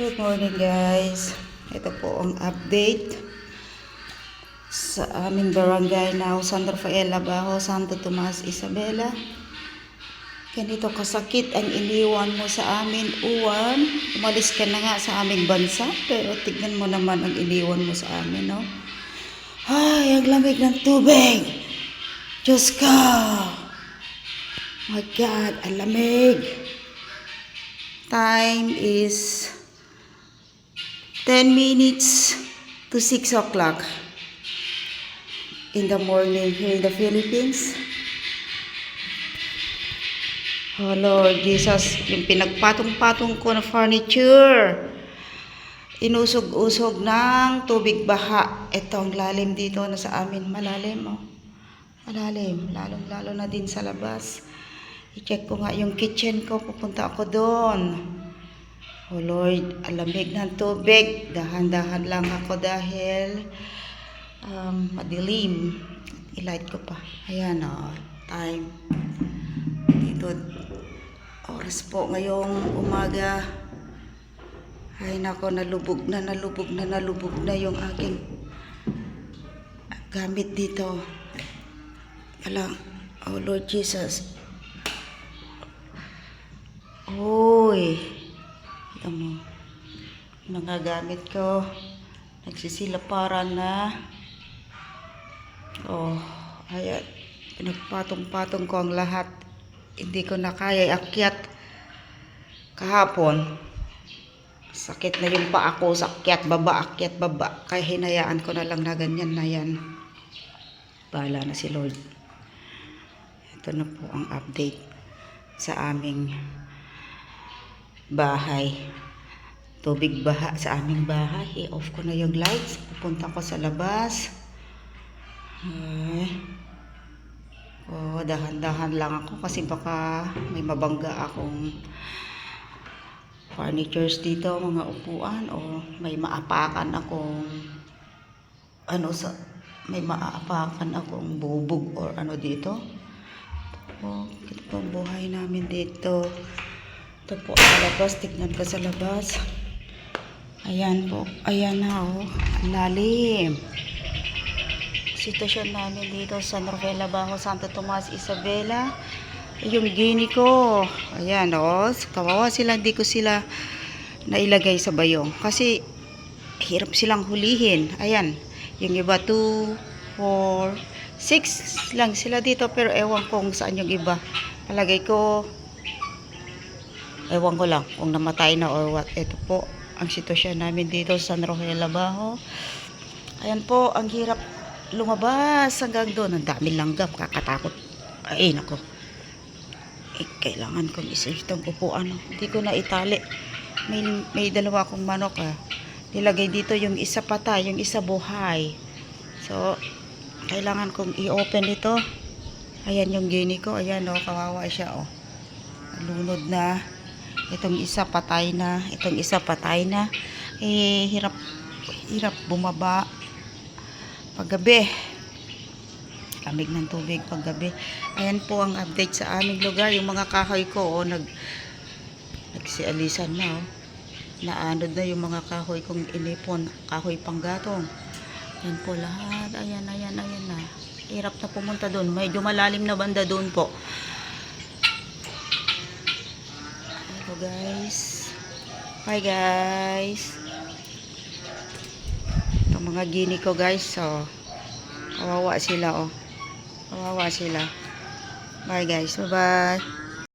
Good morning guys. Ito po ang update sa aming barangay na San Rafael Abajo, Santo Tomas, Isabela. Ganito kasakit ang iniwan mo sa amin, Uwan. Umalis ka na nga sa aming bansa, pero tignan mo naman ang iniwan mo sa amin, no? Ay, ang lamig ng tubig! Diyos ko! My God, ang lamig! Time is 10 minutes to 6 o'clock in the morning here in the Philippines. Oh Lord Jesus, yung pinagpatong-patong ko na furniture, inusog-usog ng tubig baha. Ito ang lalim dito na sa amin, malalim oh. Malalim, lalong-lalo na din sa labas. I-check ko nga yung kitchen ko, pupunta ako doon. Oh Lord, alamig ng tubig. Dahan-dahan lang ako dahil um, madilim. I-light ko pa. Ayan oh, time. Dito, oras po ngayong umaga. Ay nako, nalubog na, nalubog na, nalubog na yung aking gamit dito. Alam, oh Lord Jesus. Uy, mo, nagagamit ko, nagsisilaparan na. Oh, ayan, pinagpatong-patong ko ang lahat. Hindi ko na kaya akyat kahapon. Sakit na yung pa ako, sakyat, baba, akyat, baba. Kaya hinayaan ko na lang na ganyan na yan. Bahala na si Lord. Ito na po ang update sa aming bahay. Tubig baha sa aming bahay. I-off ko na yung lights. Pupunta ko sa labas. Ay. Oh, dahan-dahan lang ako kasi baka may mabangga akong furnitures dito, mga upuan o may maapakan akong ano sa may maapakan akong bubog or ano dito. Oh, ito po buhay namin dito. Ito po sa labas. Tignan ko sa labas. Ayan po. Ayan na oh. Lalim. Sitwasyon namin dito sa Norvela Bajo, Santo Tomas, Isabela. Yung gini ko. Ayan oh. Kawawa sila. Hindi ko sila nailagay sa bayong. Kasi hirap silang hulihin. Ayan. Yung iba 2, 4, 6 lang sila dito. Pero ewan kong saan yung iba. Palagay ko ewan ko lang kung namatay na or what. Ito po ang sitwasyon namin dito sa San Rogelio Bajo. Ayan po, ang hirap lumabas hanggang doon. Ang dami langgam, kakatakot. Ay, nako. Eh, kailangan kong isa itong upuan. Hindi ko na itali. May, may dalawa akong manok ah. Nilagay dito yung isa patay, yung isa buhay. So, kailangan kong i-open ito. Ayan yung gini ko. Ayan oh, kawawa siya oh. Lunod na. Itong isa patay na. Itong isa patay na. Eh, hirap, hirap bumaba. Paggabi. Lamig ng tubig paggabi. Ayan po ang update sa aming lugar. Yung mga kahoy ko, oh, nag, nagsialisan na, oh. Naanod na yung mga kahoy kong inipon. Kahoy panggatong. Yan po lahat. Ayan, ayan, ayan na. Hirap na pumunta doon. Medyo malalim na banda doon po. Hello guys. Hi guys. Ito mga gini ko guys. So, kawawa sila oh. Kawawa sila. Bye guys. Bye bye.